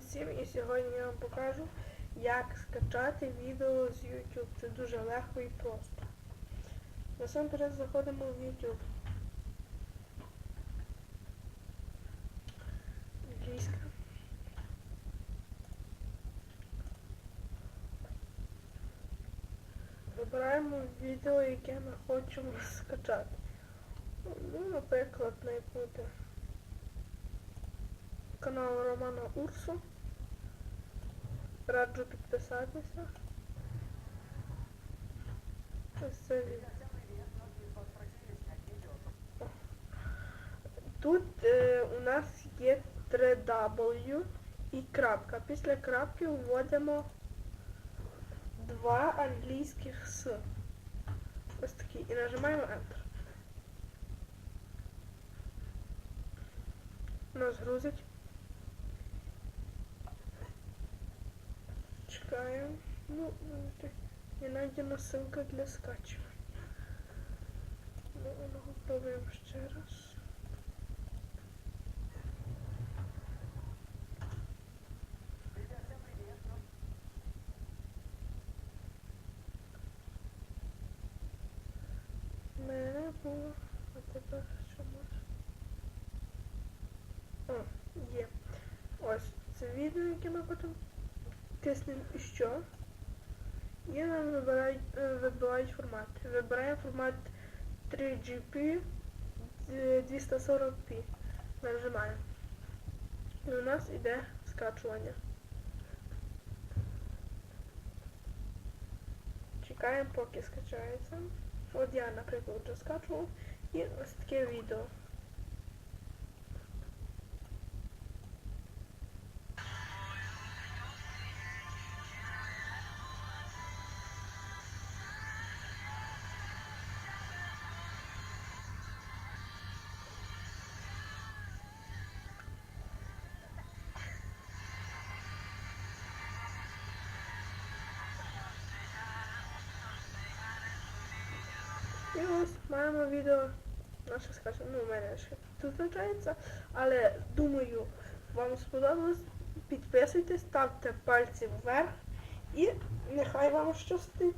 всім і сьогодні я вам покажу, як скачати відео з YouTube. Це дуже легко і просто. Насамперед заходимо в YouTube. Англійська. Вибираємо відео, яке ми хочемо скачати. Ну, наприклад, не буде канал Романа Урсу. Раджу підписатися. Ось це. Тут е, у нас є 3W і крапка. Після крапки вводимо два англійських С. Ось такі. І нажимаємо Enter. Нас грузить. Чекаем. Ну, не найдена ссылка для скачивания. Ну, ну, попробуем ще раз. Мене було, а тепер що може? О, є. Ось це відео, яке ми потім тиснемо що. І нам вибирають, е, вибирають формат. Вибираємо формат 3GP е, 240p. Нажимаємо. І у нас йде скачування. Чекаємо, поки скачається. От я, наприклад, вже скачував. І ось таке відео. І ось маємо відео наше скажімо, Ну, у мене ще тут виходить, але думаю, вам сподобалось. Підписуйтесь, ставте пальці вверх і нехай вам щастить.